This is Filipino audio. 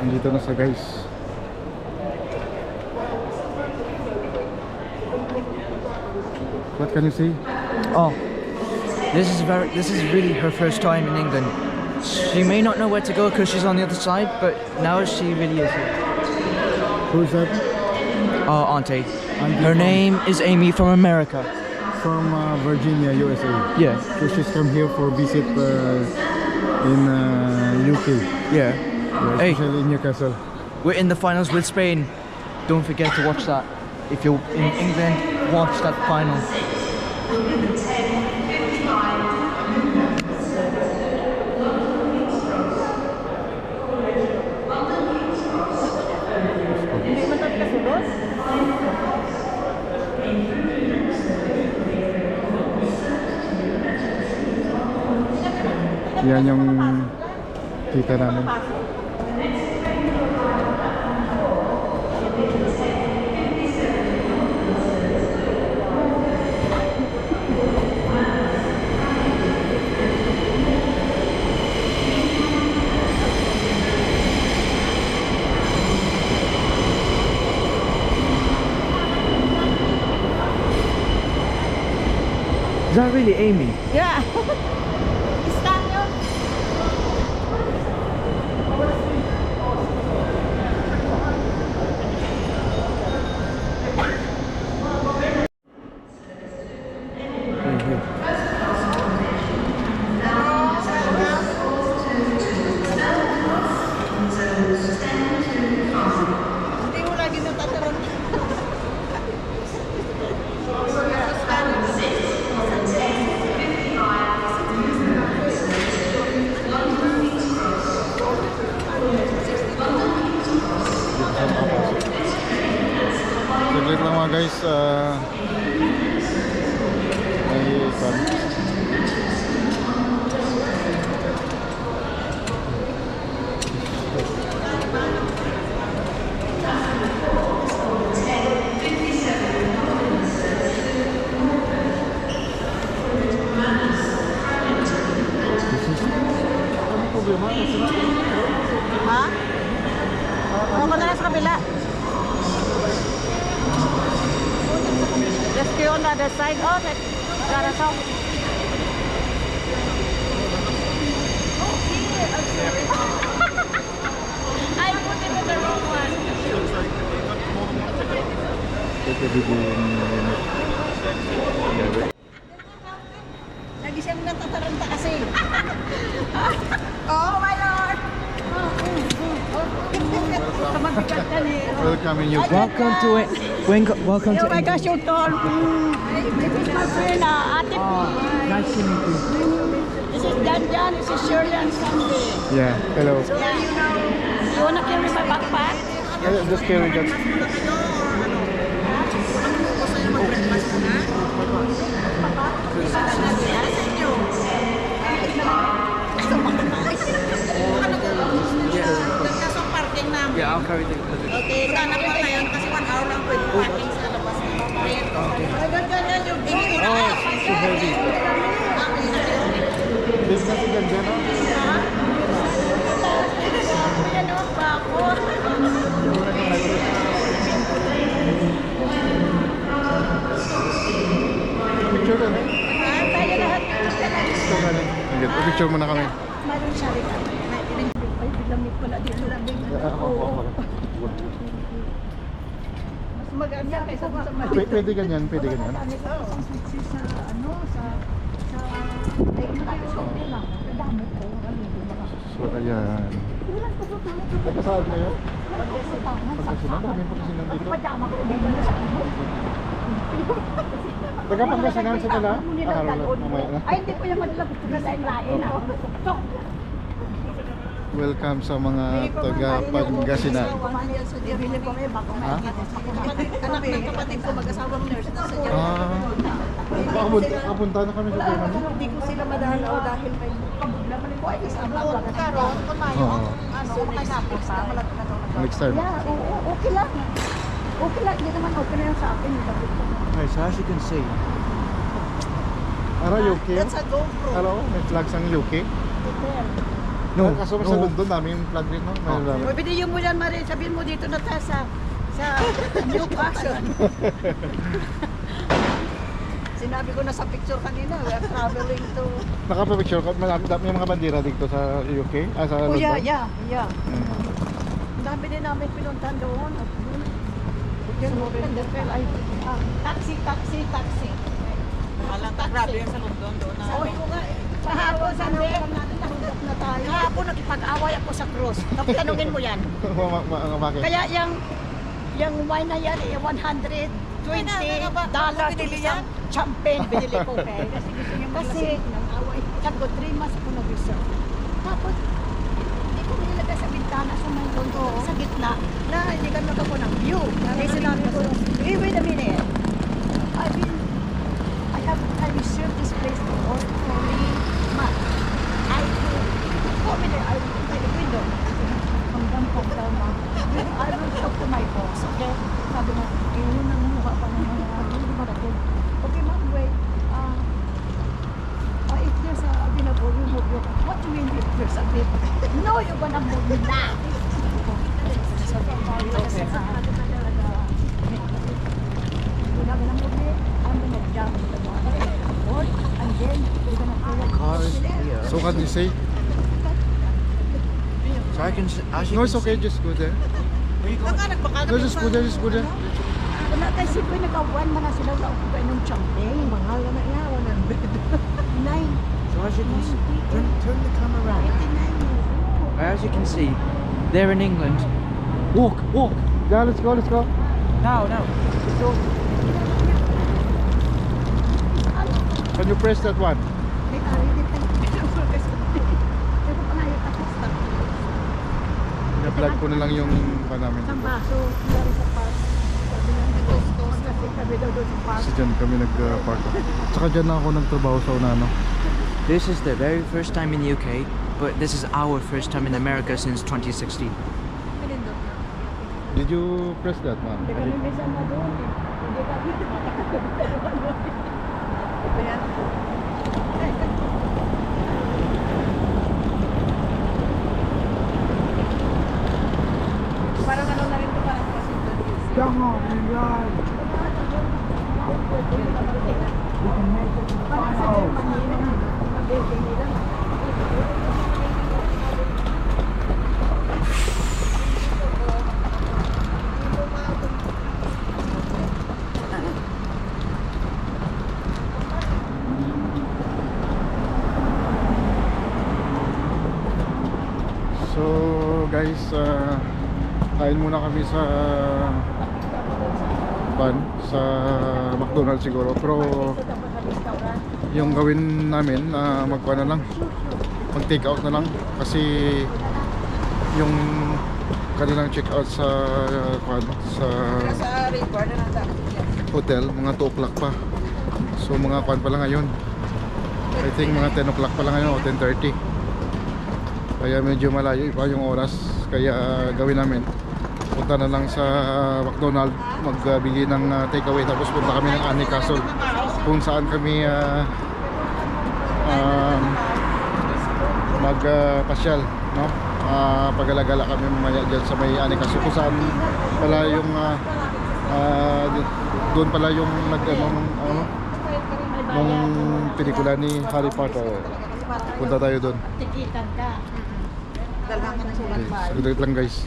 Nandito na sa guys. What can you say? Oh, this is very. This is really her first time in England. She may not know where to go because she's on the other side, but now she really is here. Who is that? Oh, Auntie. Auntie Her name is Amy from America. From uh, Virginia, USA. Yeah. So she's come here for visit uh, in uh, UK. Yeah. Yeah, Hey. especially Newcastle. We're in the finals with Spain. Don't forget to watch that. If you're in England, watch that final. Hindi man tayo kasunod. Yan yung kita namin. Is that really Amy? Yeah. Scan yun. Hindi mo lagi natataroon. Guys. ah, may pan. Ano problema? Ha? Ano ka na lang sa kabila? Let's go on the other side. Oh, that gotta talk. I put it in the wrong one. Ito bibigyan Lagi siyang natataranta kasi. oh, Welcome in UK. Welcome to it. Welcome to Oh my gosh, you're tall. This is my friend, uh, Ate. Nice to meet you. This is Dan Jan, this is Shirley and Sandy. Yeah, hello. Yeah, you know. You wanna carry my backpack? Uh, Just carry that. Yeah, I'll carry the. Okay, sana po ngayon kasi one hour lang pwede parking sa labas. Okay. Ay, ganyan yung tingin. Oh, too heavy. This na si Ganda, no? Yan o, bako. Picture ka na. Ah, tayo lahat. Picture ka na. Picture mo na kami. Mayroon siya rin. Pala dito. Ako, ako, ako. Mas maganda kaysa sa Pwede, pwede ganyan, pwede ganyan. Sa ano, sa... Sa... Ay, nakakasunod lang. Damo ko. So, ayan. Nagkasahad na yun? Pagkasinan, dami pagkasinan dito. Pajama ko. Ano. Taga Pangasinan sa pala? Ah, wala. Mamaya na. Ay, hindi ko yung madala. Gusto na sa lain. Tok. Welcome sa mga taga Pangasinan. Ko Ha? Anak ng kapatid ko, mag-asawang nurse na sa Ah, papunta, papunta na kami sa Germany. Hindi ko sila madalaw dahil may laman ko ay kasama lang. Karon, kung tayo, ano, next time Next time. Yeah, oo, okay lang. Okay lang, hindi naman okay na sa akin. So as you can see, Are you okay? That's a GoPro. Hello, may flags ang UK. Hotel. No, Kaso sa no. London, dami yung flag rin, no? Mayroon dami. O, video mo yan, Marie. Sabihin mo dito na tayo sa, sa Newcastle. Sinabi ko na sa picture kanina, we are traveling to... Nakapapicture ka, marami, yung mga bandera dito sa UK, ah, sa Oh, London. yeah, yeah, yeah. Mm. Ang dami din namin pinuntahan doon. Yan ah, taxi, taxi, taxi. Alang grabe yan sa London doon. Sa ko nga, eh. kahapon sa natin nahulog na tayo. Kahapon nakipag-away ako sa cross. Tapos tanungin mo yan. Bakit? Kaya yung yung wine na yan, eh, 120 Wine na, ano ba? dollar Ano binili isang champagne binili ko. Okay? Kasi gusto niya Kasi, away. Sabi ko, 3 months ako nag-reserve. Tapos, hindi ko nilagay sa bintana sa may londo, sa gitna, na hindi ka ako ng view. Kaya sinabi ko, hey, wait a minute. I've been, I have, I reserved this place for here. So can you say? So I can, s- as you No, can it's okay, just go there. Baka No, just go there, just go there. Wala tayo si Kuya nag-one man na sila sa upo ng champagne. Mahal na nga, 100. Nine. So as you can see, turn, turn the camera around. 89. As you can see, they're in England. Walk, walk. Yeah, let's go, let's go. Now, now. Can you press that one? Na-plug ko na lang yung pa namin. Isang baso, nangyari sa park. Sabi lang, kasi kami daw doon sa park. Kasi dyan kami nag-park. Tsaka dyan na ako nagtrabaho sa unano. This is the very first time in the UK, but this is our first time in America since 2016. Did you press that one? Hindi kami minsan na doon eh. Hindi kami. Ayan. Parang ano na rin ito, parang Building nila. So guys, uh, kain muna kami sa ban sa McDonald's siguro. Pero yung gawin namin, uh, magkuha na lang. Mag take out na lang kasi yung kanilang check out sa uh, sa na hotel mga 2 o'clock pa. So mga kuwan pa lang ngayon. I think mga 10 o'clock pa lang ngayon o 10.30. Kaya medyo malayo pa yung oras. Kaya gawin namin. Punta na lang sa McDonald magbili ng uh, takeaway tapos punta kami ng Annie Castle kung saan kami uh, um, magpasyal no? Ah, pagalagala kami mamaya dyan sa may Annie Castle kung saan pala yung uh, ah, di- doon pala yung nag ano, ano, nung pelikula ni Harry Potter punta tayo doon Tikitan ka. Dalhan lang guys